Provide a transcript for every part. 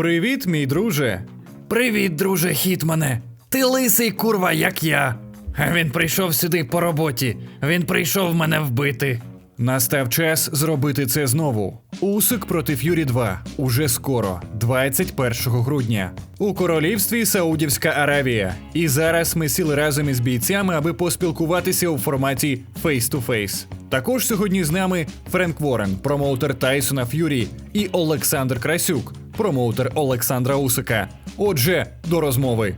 Привіт, мій друже. Привіт, друже Хітмане. Ти лисий курва, як я. Він прийшов сюди по роботі. Він прийшов мене вбити. Настав час зробити це знову. Усик проти Ф'юрі 2 уже скоро, 21 грудня, у королівстві Саудівська Аравія. І зараз ми сіли разом із бійцями, аби поспілкуватися у форматі face-to-face. Також сьогодні з нами Френк Ворен, промоутер Тайсона Ф'юрі, і Олександр Красюк, промоутер Олександра Усика. Отже, до розмови.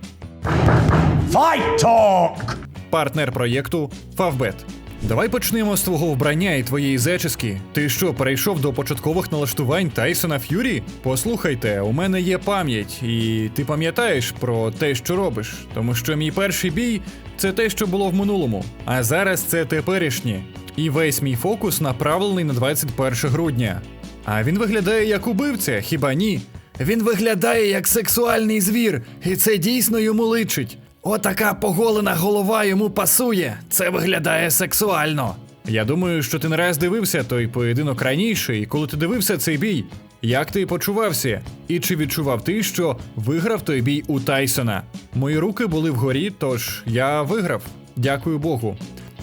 Fight Talk! партнер проєкту Favbet. Давай почнемо з твого вбрання і твоєї зачіски. Ти що, перейшов до початкових налаштувань Тайсона Ф'юрі? Послухайте, у мене є пам'ять, і ти пам'ятаєш про те, що робиш. Тому що мій перший бій це те, що було в минулому, а зараз це теперішнє. І весь мій фокус направлений на 21 грудня. А він виглядає як убивця, хіба ні? Він виглядає як сексуальний звір, і це дійсно йому личить. Отака поголена голова йому пасує. Це виглядає сексуально. Я думаю, що ти не раз дивився той поєдинок раніше, і коли ти дивився цей бій, як ти почувався? І чи відчував ти, що виграв той бій у Тайсона? Мої руки були вгорі, тож я виграв. Дякую Богу.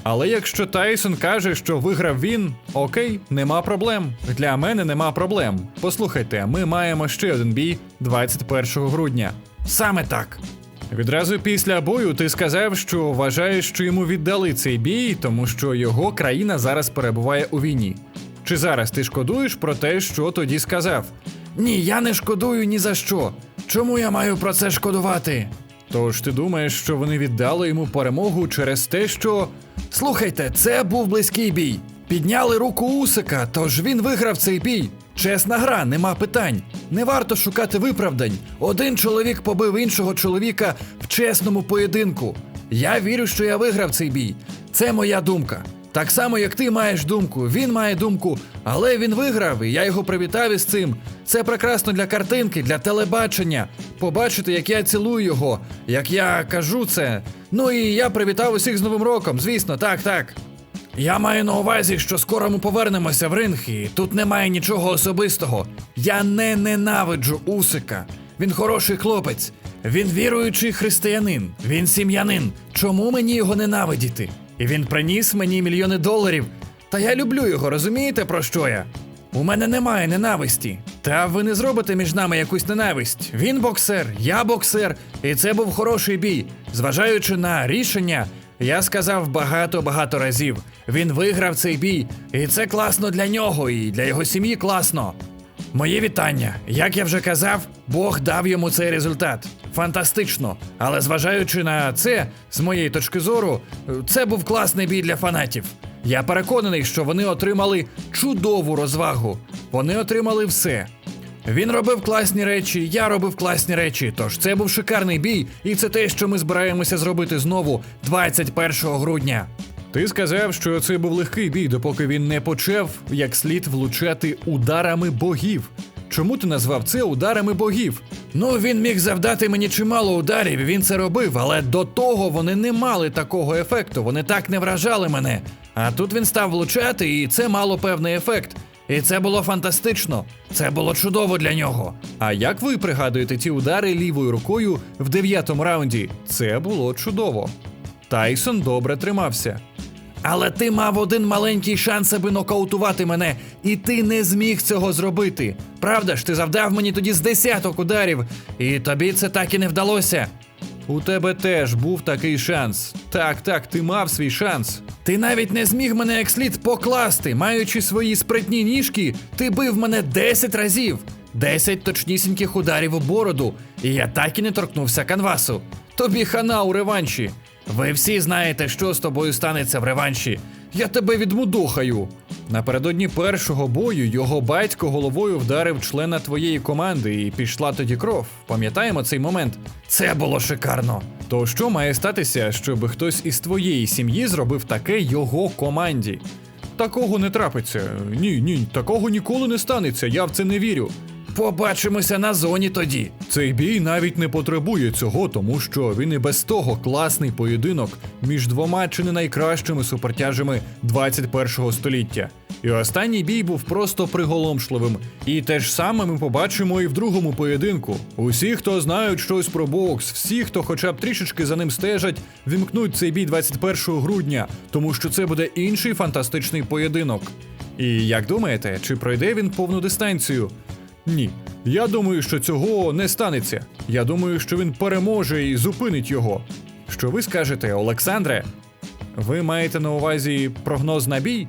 Але якщо Тайсон каже, що виграв він, окей, нема проблем. Для мене нема проблем. Послухайте, ми маємо ще один бій 21 грудня. Саме так. Відразу після бою ти сказав, що вважаєш, що йому віддали цей бій, тому що його країна зараз перебуває у війні. Чи зараз ти шкодуєш про те, що тоді сказав? Ні, я не шкодую ні за що. Чому я маю про це шкодувати? Тож ти думаєш, що вони віддали йому перемогу через те, що. Слухайте, це був близький бій. Підняли руку Усика, тож він виграв цей бій. Чесна гра, нема питань. Не варто шукати виправдань. Один чоловік побив іншого чоловіка в чесному поєдинку. Я вірю, що я виграв цей бій. Це моя думка. Так само, як ти маєш думку, він має думку, але він виграв, і я його привітав із цим. Це прекрасно для картинки, для телебачення. Побачити, як я цілую його, як я кажу це. Ну і я привітав усіх з Новим роком, звісно, так, так. Я маю на увазі, що скоро ми повернемося в ринг, і тут немає нічого особистого. Я не ненавиджу Усика. Він хороший хлопець. Він віруючий християнин. Він сім'янин. Чому мені його ненавидіти? І він приніс мені мільйони доларів. Та я люблю його, розумієте про що я? У мене немає ненависті. Та ви не зробите між нами якусь ненависть. Він боксер, я боксер, і це був хороший бій. Зважаючи на рішення, я сказав багато-багато разів. Він виграв цей бій, і це класно для нього, і для його сім'ї класно. Моє вітання. Як я вже казав, Бог дав йому цей результат. Фантастично. Але зважаючи на це, з моєї точки зору, це був класний бій для фанатів. Я переконаний, що вони отримали чудову розвагу. Вони отримали все. Він робив класні речі, я робив класні речі. Тож це був шикарний бій, і це те, що ми збираємося зробити знову 21 грудня. Ти сказав, що це був легкий бій, допоки він не почав як слід влучати ударами богів. Чому ти назвав це ударами богів? Ну, він міг завдати мені чимало ударів, він це робив, але до того вони не мали такого ефекту, вони так не вражали мене. А тут він став влучати, і це мало певний ефект. І це було фантастично. Це було чудово для нього. А як ви пригадуєте ці удари лівою рукою в дев'ятому раунді? Це було чудово. Тайсон добре тримався. Але ти мав один маленький шанс, аби нокаутувати мене, і ти не зміг цього зробити. Правда ж, ти завдав мені тоді з десяток ударів, і тобі це так і не вдалося. У тебе теж був такий шанс. Так, так, ти мав свій шанс. Ти навіть не зміг мене як слід покласти, маючи свої спритні ніжки, ти бив мене 10 разів. 10 точнісіньких ударів у бороду, і я так і не торкнувся канвасу. Тобі хана у реванші. Ви всі знаєте, що з тобою станеться в реванші. Я тебе відмудохаю. Напередодні першого бою його батько головою вдарив члена твоєї команди, і пішла тоді кров. Пам'ятаємо цей момент. Це було шикарно. То що має статися, щоб хтось із твоєї сім'ї зробив таке його команді? Такого не трапиться. Ні, ні, такого ніколи не станеться. Я в це не вірю. Побачимося на зоні тоді. Цей бій навіть не потребує цього, тому що він і без того класний поєдинок між двома чи не найкращими супертяжами 21 століття. І останній бій був просто приголомшливим. І те ж саме ми побачимо і в другому поєдинку. Усі, хто знають щось про бокс, всі, хто хоча б трішечки за ним стежать, вімкнуть цей бій 21 грудня, тому що це буде інший фантастичний поєдинок. І як думаєте, чи пройде він повну дистанцію? Ні. Я думаю, що цього не станеться. Я думаю, що він переможе і зупинить його. Що ви скажете, Олександре? Ви маєте на увазі прогноз на бій?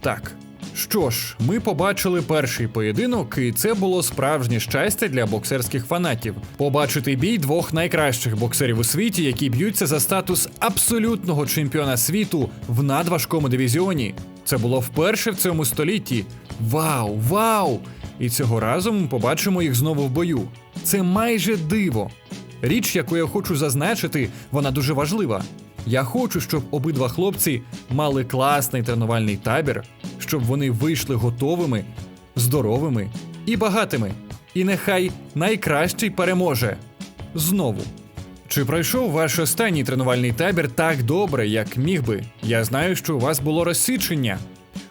Так. Що ж, ми побачили перший поєдинок, і це було справжнє щастя для боксерських фанатів. Побачити бій двох найкращих боксерів у світі, які б'ються за статус абсолютного чемпіона світу в надважкому дивізіоні. Це було вперше в цьому столітті. Вау, вау! І цього разу ми побачимо їх знову в бою. Це майже диво. Річ, яку я хочу зазначити, вона дуже важлива. Я хочу, щоб обидва хлопці мали класний тренувальний табір, щоб вони вийшли готовими, здоровими і багатими. І нехай найкращий переможе. Знову. Чи пройшов ваш останній тренувальний табір так добре, як міг би? Я знаю, що у вас було розсічення.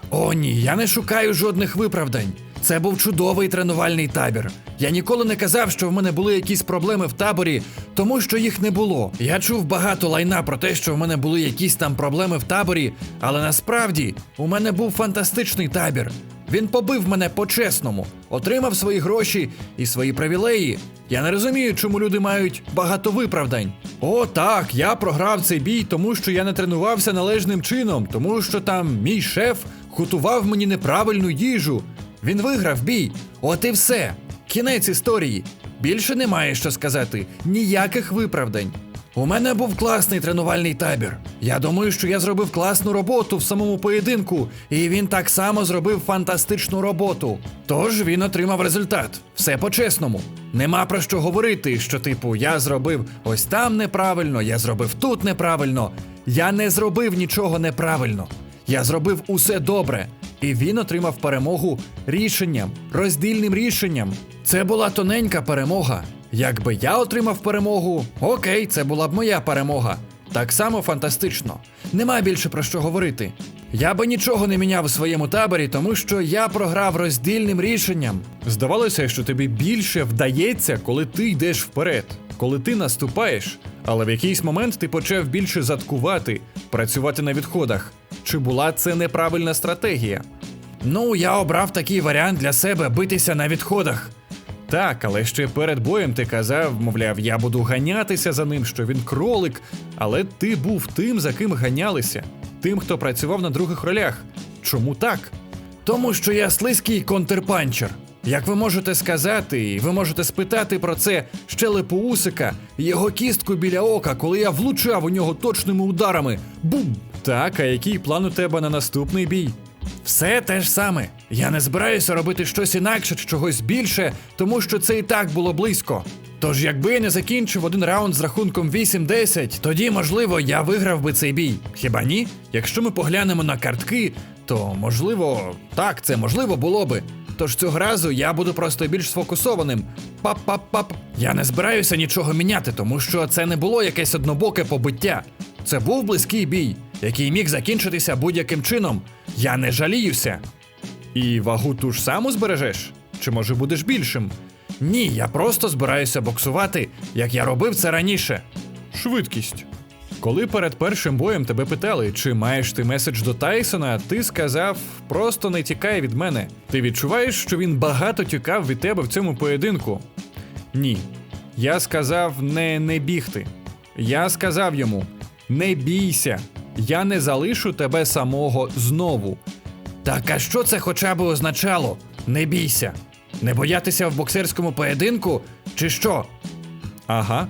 О, ні, я не шукаю жодних виправдань. Це був чудовий тренувальний табір. Я ніколи не казав, що в мене були якісь проблеми в таборі, тому що їх не було. Я чув багато лайна про те, що в мене були якісь там проблеми в таборі, але насправді у мене був фантастичний табір. Він побив мене по-чесному, отримав свої гроші і свої привілеї. Я не розумію, чому люди мають багато виправдань. О, так, я програв цей бій, тому що я не тренувався належним чином, тому що там мій шеф готував мені неправильну їжу. Він виграв бій. От і все. Кінець історії. Більше немає що сказати. Ніяких виправдань. У мене був класний тренувальний табір. Я думаю, що я зробив класну роботу в самому поєдинку, і він так само зробив фантастичну роботу. Тож він отримав результат. Все по-чесному. Нема про що говорити, що, типу, я зробив ось там неправильно, я зробив тут неправильно. Я не зробив нічого неправильно. Я зробив усе добре. І він отримав перемогу рішенням, роздільним рішенням. Це була тоненька перемога. Якби я отримав перемогу, окей, це була б моя перемога. Так само фантастично. Нема більше про що говорити. Я би нічого не міняв у своєму таборі, тому що я програв роздільним рішенням. Здавалося, що тобі більше вдається, коли ти йдеш вперед, коли ти наступаєш. Але в якийсь момент ти почав більше заткувати, працювати на відходах. Чи була це неправильна стратегія? Ну, я обрав такий варіант для себе битися на відходах. Так, але ще перед боєм ти казав, мовляв, я буду ганятися за ним, що він кролик. Але ти був тим, за ким ганялися, тим, хто працював на других ролях. Чому так? Тому що я слизький контрпанчер. Як ви можете сказати, і ви можете спитати про це щелепу Усика, його кістку біля ока, коли я влучав у нього точними ударами. Бум! Так, а який план у тебе на наступний бій? Все те ж саме. Я не збираюся робити щось інакше чи чогось більше, тому що це і так було близько. Тож, якби я не закінчив один раунд з рахунком 8-10, тоді, можливо, я виграв би цей бій. Хіба ні? Якщо ми поглянемо на картки, то можливо, так, це можливо було би. Тож цього разу я буду просто більш сфокусованим. Пап-пап-пап. Я не збираюся нічого міняти, тому що це не було якесь однобоке побиття. Це був близький бій, який міг закінчитися будь-яким чином. Я не жаліюся. І вагу ту ж саму збережеш? Чи може будеш більшим? Ні, я просто збираюся боксувати, як я робив це раніше. Швидкість. Коли перед першим боєм тебе питали, чи маєш ти меседж до Тайсона, ти сказав: просто не тікай від мене. Ти відчуваєш, що він багато тікав від тебе в цьому поєдинку? Ні. Я сказав не не бігти. Я сказав йому: не бійся, я не залишу тебе самого знову. Так а що це хоча б означало? Не бійся. Не боятися в боксерському поєдинку? Чи що? Ага.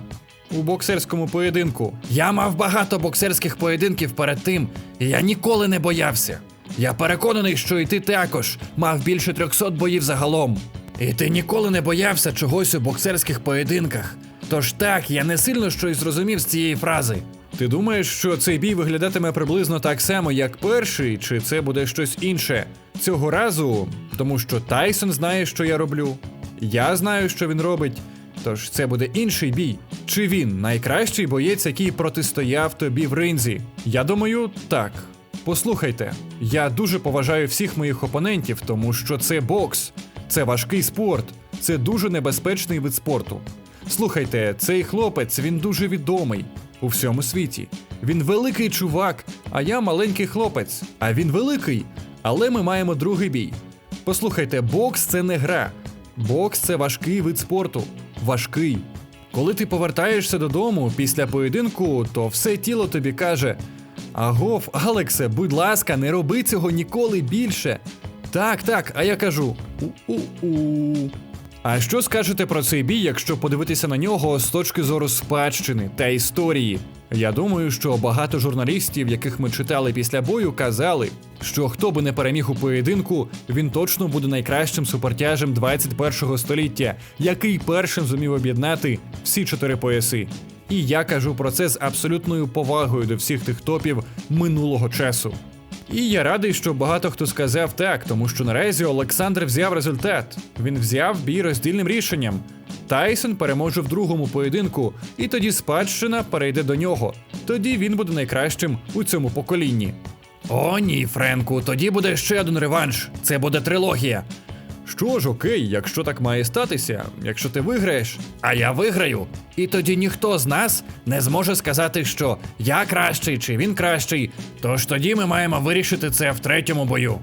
У боксерському поєдинку. Я мав багато боксерських поєдинків перед тим, і я ніколи не боявся. Я переконаний, що і ти також мав більше 300 боїв загалом. І ти ніколи не боявся чогось у боксерських поєдинках. Тож так, я не сильно щось зрозумів з цієї фрази. Ти думаєш, що цей бій виглядатиме приблизно так само, як перший, чи це буде щось інше? Цього разу, тому що Тайсон знає, що я роблю. Я знаю, що він робить. Тож це буде інший бій. Чи він найкращий боєць, який протистояв тобі в ринзі? Я думаю, так. Послухайте, я дуже поважаю всіх моїх опонентів, тому що це бокс, це важкий спорт, це дуже небезпечний вид спорту. Слухайте, цей хлопець він дуже відомий у всьому світі. Він великий чувак, а я маленький хлопець. А він великий, але ми маємо другий бій. Послухайте, бокс це не гра. Бокс це важкий вид спорту. Важкий. Коли ти повертаєшся додому після поєдинку, то все тіло тобі каже: Агов, Алексе, будь ласка, не роби цього ніколи більше. Так, так, а я кажу: у-у-у. А що скажете про цей бій, якщо подивитися на нього з точки зору спадщини та історії? Я думаю, що багато журналістів, яких ми читали після бою, казали, що хто би не переміг у поєдинку, він точно буде найкращим супертяжем 21-го століття, який першим зумів об'єднати всі чотири пояси. І я кажу про це з абсолютною повагою до всіх тих топів минулого часу. І я радий, що багато хто сказав так, тому що наразі Олександр взяв результат. Він взяв бій роздільним рішенням. Тайсон переможе в другому поєдинку, і тоді спадщина перейде до нього. Тоді він буде найкращим у цьому поколінні. О, ні, Френку, тоді буде ще один реванш. Це буде трилогія. Що ж, окей, якщо так має статися, якщо ти виграєш, А я виграю. І тоді ніхто з нас не зможе сказати, що я кращий чи він кращий. Тож тоді ми маємо вирішити це в третьому бою.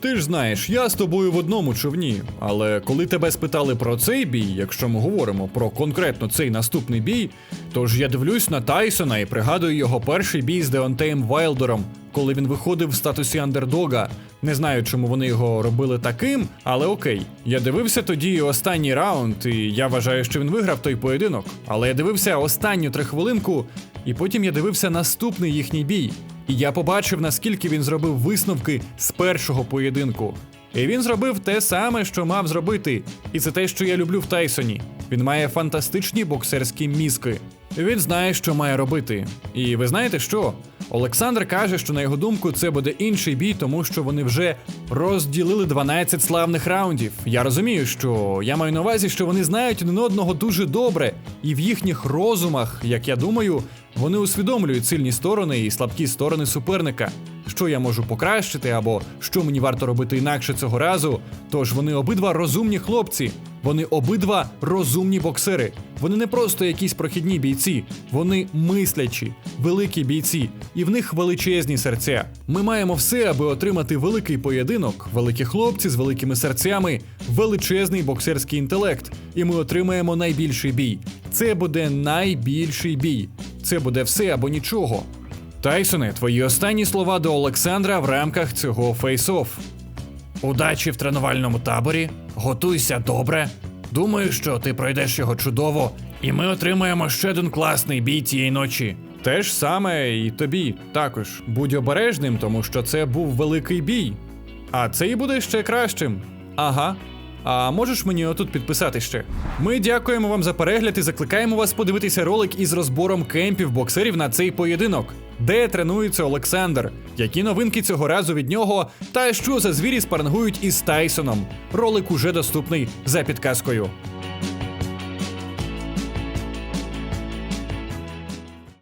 Ти ж знаєш, я з тобою в одному човні. Але коли тебе спитали про цей бій, якщо ми говоримо про конкретно цей наступний бій, то ж я дивлюсь на Тайсона і пригадую його перший бій з Деонтеєм Вайлдером, коли він виходив в статусі андердога. Не знаю, чому вони його робили таким, але окей. Я дивився тоді останній раунд, і я вважаю, що він виграв той поєдинок. Але я дивився останню трихвилинку, і потім я дивився наступний їхній бій. І я побачив, наскільки він зробив висновки з першого поєдинку. І він зробив те саме, що мав зробити. І це те, що я люблю в Тайсоні. Він має фантастичні боксерські мізки. Він знає, що має робити. І ви знаєте що? Олександр каже, що на його думку це буде інший бій, тому що вони вже розділили 12 славних раундів. Я розумію, що я маю на увазі, що вони знають один одного дуже добре, і в їхніх розумах, як я думаю, вони усвідомлюють сильні сторони і слабкі сторони суперника. Що я можу покращити, або що мені варто робити інакше цього разу. Тож вони обидва розумні хлопці. Вони обидва розумні боксери. Вони не просто якісь прохідні бійці, вони мислячі, великі бійці, і в них величезні серця. Ми маємо все, аби отримати великий поєдинок, великі хлопці з великими серцями, величезний боксерський інтелект, і ми отримаємо найбільший бій. Це буде найбільший бій. Це буде все або нічого. Тайсоне, твої останні слова до Олександра в рамках цього фейс-офф. Удачі в тренувальному таборі, готуйся добре. Думаю, що ти пройдеш його чудово, і ми отримаємо ще один класний бій цієї ночі. Те ж саме і тобі також. Будь обережним, тому що це був великий бій. А цей буде ще кращим. Ага. А можеш мені отут підписати ще? Ми дякуємо вам за перегляд і закликаємо вас подивитися ролик із розбором кемпів боксерів на цей поєдинок, де тренується Олександр, які новинки цього разу від нього, та що за звірі спарангують із Тайсоном. Ролик уже доступний за підказкою.